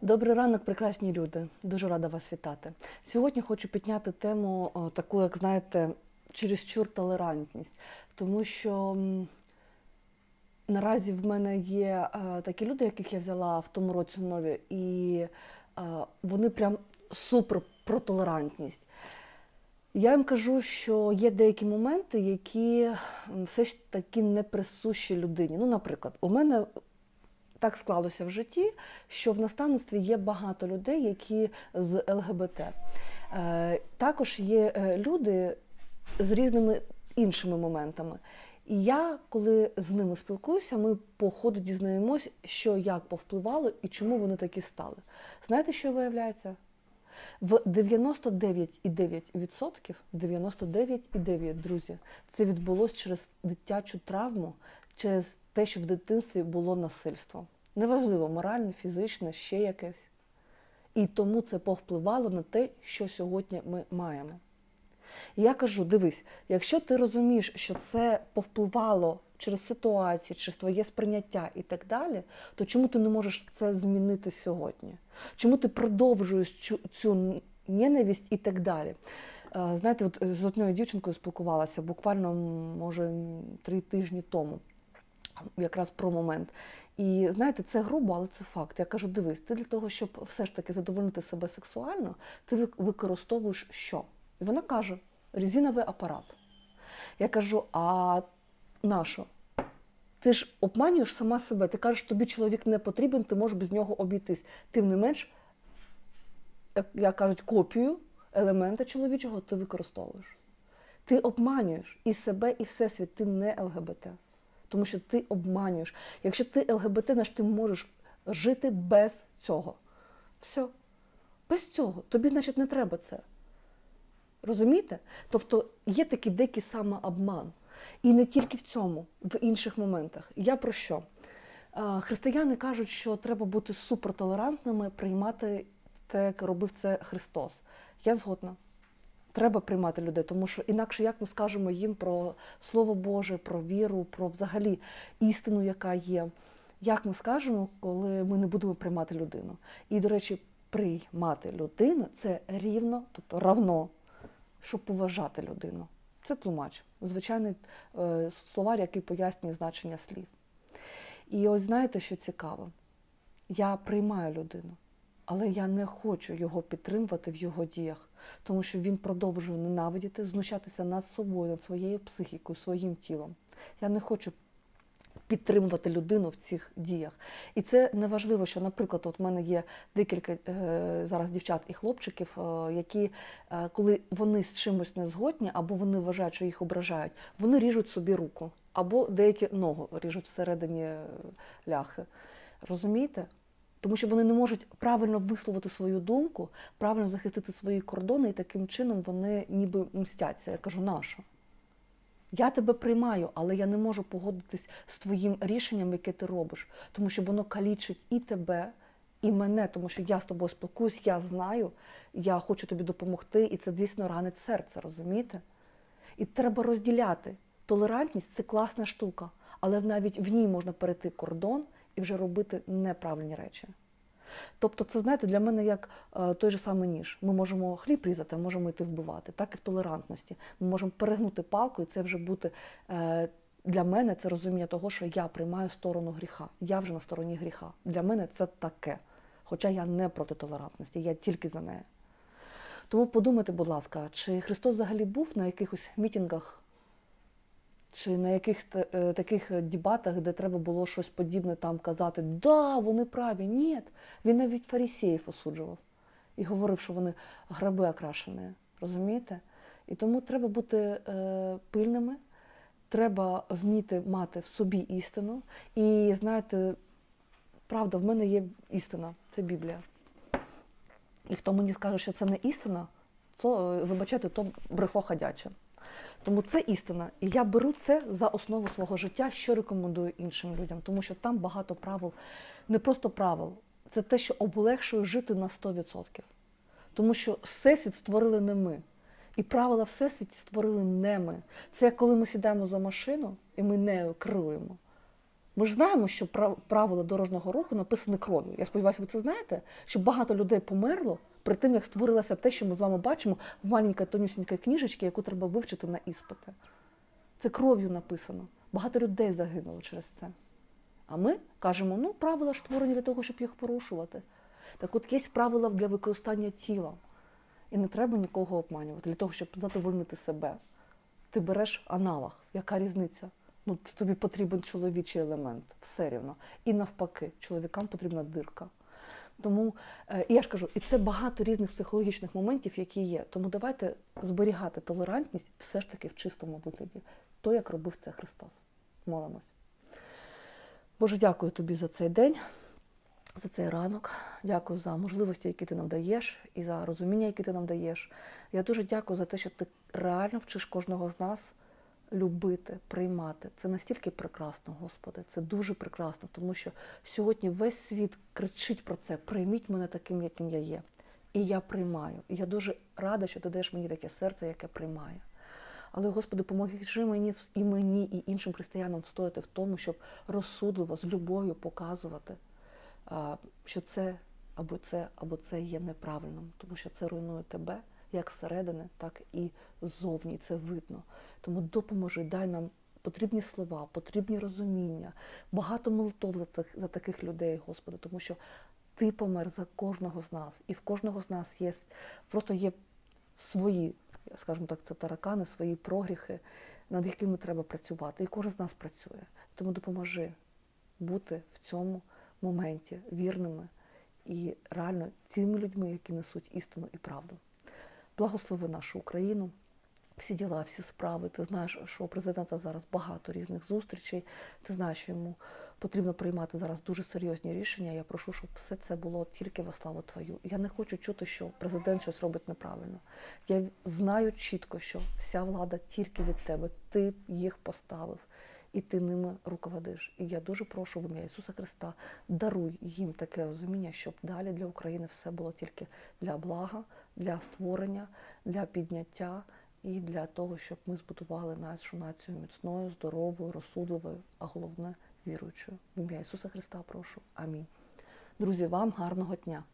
Добрий ранок, прекрасні люди. Дуже рада вас вітати. Сьогодні хочу підняти тему таку, як знаєте, чересчур толерантність, тому що наразі в мене є е, такі люди, яких я взяла в тому році нові, і е, вони прям супер про толерантність. Я їм кажу, що є деякі моменти, які все ж таки не присущі людині. Ну, наприклад, у мене так склалося в житті, що в наставництві є багато людей, які з ЛГБТ. Е, Також є е, люди з різними іншими моментами. І я, коли з ними спілкуюся, ми по ходу дізнаємось, що як повпливало і чому вони такі стали. Знаєте, що виявляється? В 99,9%, 99,9, друзі, це відбулося через дитячу травму, через те, що в дитинстві було насильство. Неважливо, моральне, фізичне, ще якесь. І тому це повпливало на те, що сьогодні ми маємо. Я кажу: дивись, якщо ти розумієш, що це повпливало через ситуації, через твоє сприйняття і так далі, то чому ти не можеш це змінити сьогодні? Чому ти продовжуєш цю, цю ненависть і так далі? Е, Знаєте, от з однією дівчинкою спілкувалася буквально, може, три тижні тому, якраз про момент. І знаєте, це грубо, але це факт. Я кажу: дивись, ти для того, щоб все ж таки задовольнити себе сексуально, ти використовуєш що? І вона каже: резиновий апарат. Я кажу: а на що? Ти ж обманюєш сама себе. Ти кажеш, тобі чоловік не потрібен, ти можеш без нього обійтись. Тим не менш, як, кажуть, копію елемента чоловічого ти використовуєш. Ти обманюєш і себе, і всесвіт, ти не ЛГБТ. Тому що ти обманюєш. Якщо ти ЛГБТ, значить ти можеш жити без цього. Все. Без цього. Тобі, значить, не треба це. Розумієте? Тобто є такий дикий самообман. І не тільки в цьому, в інших моментах. Я про що? Християни кажуть, що треба бути супертолерантними, приймати те, як робив це Христос. Я згодна. Треба приймати людей, тому що інакше як ми скажемо їм про Слово Боже, про віру, про взагалі істину, яка є. Як ми скажемо, коли ми не будемо приймати людину? І, до речі, приймати людину це рівно, тобто равно, щоб поважати людину. Це тлумач, звичайний е, словар, який пояснює значення слів. І ось знаєте, що цікаво? Я приймаю людину, але я не хочу його підтримувати в його діях, тому що він продовжує ненавидіти, знущатися над собою, над своєю психікою, своїм тілом. Я не хочу підтримувати людину в цих діях. І це не важливо, що, наприклад, от в мене є декілька е, зараз дівчат і хлопчиків, е, які, е, коли вони з чимось не згодні, або вони вважають, що їх ображають, вони ріжуть собі руку, або деякі ногу ріжуть всередині ляхи. Розумієте? Тому що вони не можуть правильно висловити свою думку, правильно захистити свої кордони, і таким чином вони ніби мстяться. Я кажу, нащо? Я тебе приймаю, але я не можу погодитись з твоїм рішенням, яке ти робиш, тому що воно калічить і тебе, і мене, тому що я з тобою спілкуюсь, я знаю, я хочу тобі допомогти, і це дійсно ранить серце, розумієте? І треба розділяти. Толерантність це класна штука, але навіть в ній можна перейти кордон і вже робити неправильні речі. Тобто, це знаєте, для мене як е, той же самий ніж. Ми можемо хліб різати, можемо йти вбивати. Так і в толерантності. Ми можемо перегнути палку, і це вже бути е, для мене це розуміння того, що я приймаю сторону гріха. Я вже на стороні гріха. Для мене це таке. Хоча я не проти толерантності, я тільки за неї. Тому подумайте, будь ласка, чи Христос взагалі був на якихось мітингах чи на яких таких дебатах, де треба було щось подібне там казати, да, вони праві, ні. Він навіть фарисеїв осуджував і говорив, що вони граби окрашені. Розумієте? І тому треба бути е, пильними, треба вміти мати в собі істину. І знаєте, правда, в мене є істина, це Біблія. І хто мені скаже, що це не істина, то, е, вибачайте, то брехло ходяче. Тому це істина. І я беру це за основу свого життя, що рекомендую іншим людям, тому що там багато правил, не просто правил, це те, що облегшує жити на 100%. Тому що всесвіт створили не ми. І правила всесвіті створили не ми. Це як коли ми сідаємо за машину і ми нею керуємо. Ми ж знаємо, що прав- правила дорожнього руху написані кров'ю. Я сподіваюся, ви це знаєте, що багато людей померло при тим, як створилося те, що ми з вами бачимо в маленькій тонюсінькій книжечці, яку треба вивчити на іспити. Це кров'ю написано. Багато людей загинуло через це. А ми кажемо, ну, правила ж створені для того, щоб їх порушувати. Так от є правила для використання тіла. І не треба нікого обманювати для того, щоб задовольнити себе. Ти береш аналог. Яка різниця? Ну, тобі потрібен чоловічий елемент, все рівно. І навпаки, чоловікам потрібна дирка. Тому, е, я ж кажу, і це багато різних психологічних моментів, які є. Тому давайте зберігати толерантність все ж таки в чистому вигляді, то, як робив це Христос. Молимось. Боже, дякую тобі за цей день, за цей ранок. Дякую за можливості, які ти нам даєш, і за розуміння, яке ти нам даєш. Я дуже дякую за те, що ти реально вчиш кожного з нас любити, приймати. Це настільки прекрасно, Господи. Це дуже прекрасно, тому що сьогодні весь світ кричить про це: прийміть мене таким, яким я є. І я приймаю. І я дуже рада, що ти даєш мені таке серце, яке приймає. Але, Господи, поможи мені і мені, і іншим християнам встояти в тому, щоб розсудливо, з любов'ю показувати, що це або це, або це є неправильним, тому що це руйнує тебе як зсередини, так і ззовні. Це видно. Тому допоможи, дай нам потрібні слова, потрібні розуміння, багато молитов за, тих, за таких людей, Господи, тому що Ти помер за кожного з нас, і в кожного з нас є просто є свої, скажімо так, це таракани, свої прогріхи, над якими треба працювати. І кожен з нас працює. Тому допоможи бути в цьому моменті вірними і реально тими людьми, які несуть істину і правду. Благослови нашу Україну. Всі діла, всі справи. Ти знаєш, що у президента зараз багато різних зустрічей. Ти знаєш, що йому потрібно приймати зараз дуже серйозні рішення. Я прошу, щоб все це було тільки во славу твою. Я не хочу чути, що президент щось робить неправильно. Я знаю чітко, що вся влада тільки від тебе. Ти їх поставив. І ти ними руководиш. І я дуже прошу в ім'я Ісуса Христа, даруй їм таке розуміння, щоб далі для України все було тільки для блага, для створення, для підняття і для того, щоб ми збудували нашу націю міцною, здоровою, розсудливою, а головне віруючою. В ім'я Ісуса Христа прошу. Амінь. Друзі, вам гарного дня!